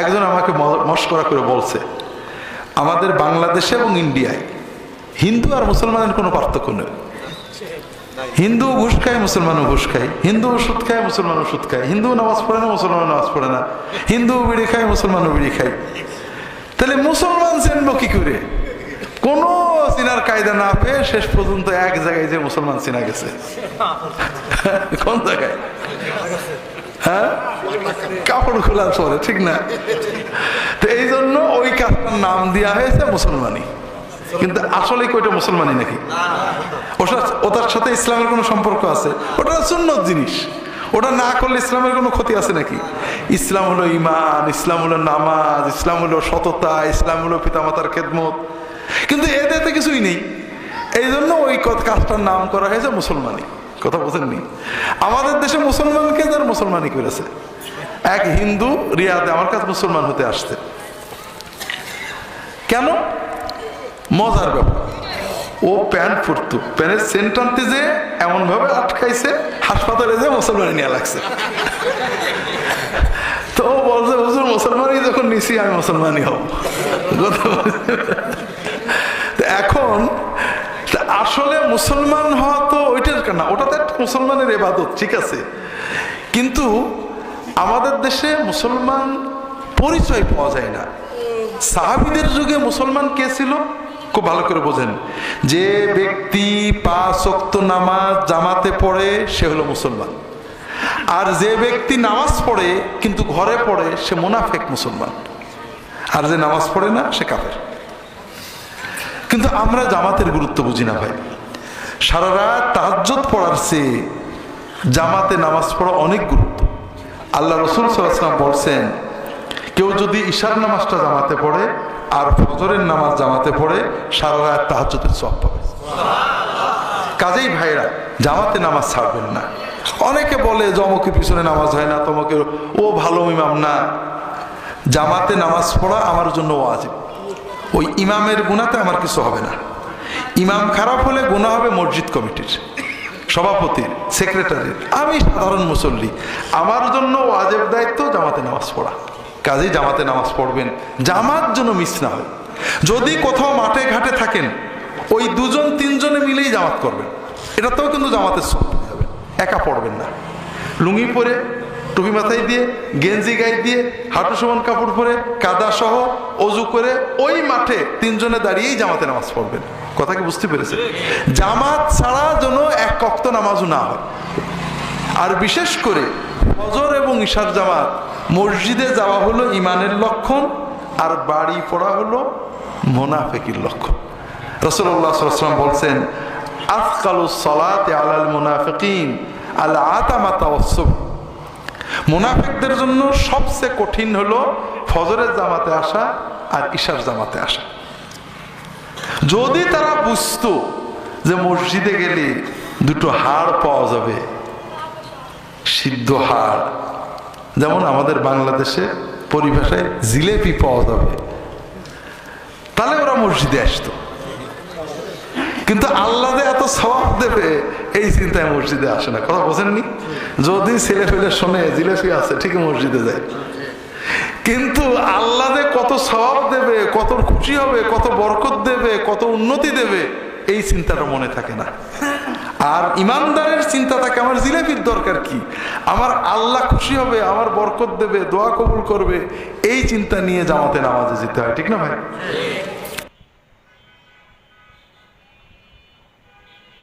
একজন আমাকে মস্করা করে বলছে, আমাদের বাংলাদেশে এবং ইন্ডিয়ায় হিন্দু আর মুসলমানের কোনো পার্থক্য নেই। হিন্দু ঘুষ খায়, মুসলমানও ঘুষ খায়। হিন্দু সুদ খায়, মুসলমানও সুদ খায়। হিন্দু নামাজ পড়ে না মুসলমান নামাজ পড়ে না। হিন্দু বিড়ি খায়, মুসলমানও বিড়ি খায়। তাহলে মুসলমান চিনবো কি করে? কোন চিনার কায়দা না পেয়ে শেষ পর্যন্ত এক জায়গায় যে মুসলমান চিনা গেছে। কোন জায়গায়? হ্যাঁ? কাপড় খোলার পরে, ঠিক না? তো এই জন্য ওই কাজটার নাম দেওয়া হয়েছে মুসলমানি। কিন্তু আসলে কি ওইটা মুসলমানি নাকি? ওটা, ওটার সাথে ইসলামের কোনো সম্পর্ক আছে? ওটা সুন্নত জিনিস। ওটা না করলে ইসলামের কোনো ক্ষতি আছে নাকি? ইসলাম হলো ইমান ইসলাম হলো নামাজ, ইসলাম হলো সততা, ইসলাম হলো পিতামাতার খেদমত। কিন্তু এতে কিছুই নেই। এই জন্য ওই কাজটার নাম করা হয়েছে মুসলমানি। কথা বোঝেননি? আমাদের দেশে মুসলমানকে যার মুসলমানি করেছে, এক হিন্দু রিয়াদে আমার কাছে মুসলমান হতে আসছে। কেন? মজার ব্যাপার। ও প্যান্ট পরতো, প্যান্টের সেন্ট আনতে যে এমনভাবে আটকাইছে, হাসপাতালে যে মুসলমানি নিয়ে লাগছে। তো ও বলছে, হুজুর, মুসলমানই যখন নিছি, আমি মুসলমানই হব। এখন আসলে মুসলমান হওয়া ওইটার না ওটা তো একটা মুসলমানের এবাদত ঠিক আছে? কিন্তু আমাদের দেশে মুসলমান পরিচয় পাওয়া যায় না। সাহাবিদের যুগে মুসলমান কে ছিল? খুব ভালো করে বোঝেন। যে ব্যক্তি পাঁচ ওয়াক্ত নামাজ জামাতে পড়ে, সে হলো মুসলমান। আর যে ব্যক্তি নামাজ পড়ে, কিন্তু ঘরে পড়ে, সে মোনাফেক মুসলমান। আর যে নামাজ পড়ে না, সে কাফের। কিন্তু আমরা জামাতের গুরুত্ব বুঝি না ভাই। সারা রাত তাহাজ্জত পড়ার জামাতে নামাজ পড়া অনেক গুরুত্ব। আল্লাহ রসুল সাল্লাম বলছেন, কেউ যদি ঈশার নামাজটা জামাতে পড়ে আর ফজরের নামাজ জামাতে পড়ে সারা রাত তাহাজ্জতের সব পাবে। কাজেই ভাইরা জামাতে নামাজ ছাড়বেন না। অনেকে বলে জমকের পিছনে নামাজ হয় না, তোমাকে, ও ভালো ইমাম না। জামাতে নামাজ পড়া আমার জন্য ও ওয়াজিব। ওই ইমামের গুণাতে আমার কিছু হবে না। ইমাম খারাপ হলে গুণা হবে মসজিদ কমিটির, সভাপতির, সেক্রেটারির। আমি সাধারণ মুসল্লি। আমার জন্য ওয়াজেব দায়িত্ব জামাতে নামাজ পড়া। কাজেই জামাতে নামাজ পড়বেন, জামাত যেন মিস না হয়। যদি কোথাও মাঠে ঘাটে থাকেন, ওই দুজন, তিনজনে মিলেই জামাত করবেন। এটাতেও কিন্তু জামাতের সব যাবে একা পড়বেন না। লুঙ্গি পরে টুপি মাথায় দিয়ে, গেঞ্জি গায়ে দিয়ে, হাঁটু সমান কাপড় পরে, কাদা সহ অজু করে ওই মাঠে তিনজনে দাঁড়িয়েই জামাতে নামাজ পড়বেন। কথা কি বুঝতে পেরেছে জামাত ছাড়া যেন এক কক্ত নামাজও না হয়। আর বিশেষ করে ফজর এবং ঈশার জামাত, মসজিদে যাওয়া হলো ইমানের লক্ষণ আর বাড়ি পড়া হলো মোনাফেকির লক্ষণ। রসুল্লাহ বলছেন আফকালু সলাতে আলাল মুনাফিকিন, আল আতামাতা ওয়াসসুব মুনাফিকদের জন্য সবচেয়ে কঠিন হলো ফজরের জামাতে আসা আর ঈশার জামাতে আসা। যদি তারা বুঝতো যে মসজিদে গেলে দুটো হাড় পাওয়া যাবে, সিদ্ধ হাড়, যেমন আমাদের বাংলাদেশে পরিভাষায় জিলেপি পাওয়া যাবে, তাহলে ওরা মসজিদে আসতো। কিন্তু আল্লাহ এত সবাব দেবে, এই চিন্তায় মসজিদে আসে না। কথা বোঝেননি? যদি ছেলে ফেলে শোনে, জিলেপি আছে, ঠিকই মসজিদে যায়। কিন্তু আল্লাহ কত সবাব দেবে, কত খুশি হবে, কত বরকত দেবে, কত উন্নতি দেবে, এই চিন্তাটা মনে থাকে না। আর ইমানদারের চিন্তা থাকে, আমার জিলেপির দরকার কি? আমার আল্লাহ খুশি হবে, আমার বরকত দেবে, দোয়া কবুল করবে, এই চিন্তা নিয়ে জামাতে নামাজে যেতে হয়, ঠিক না ভাই?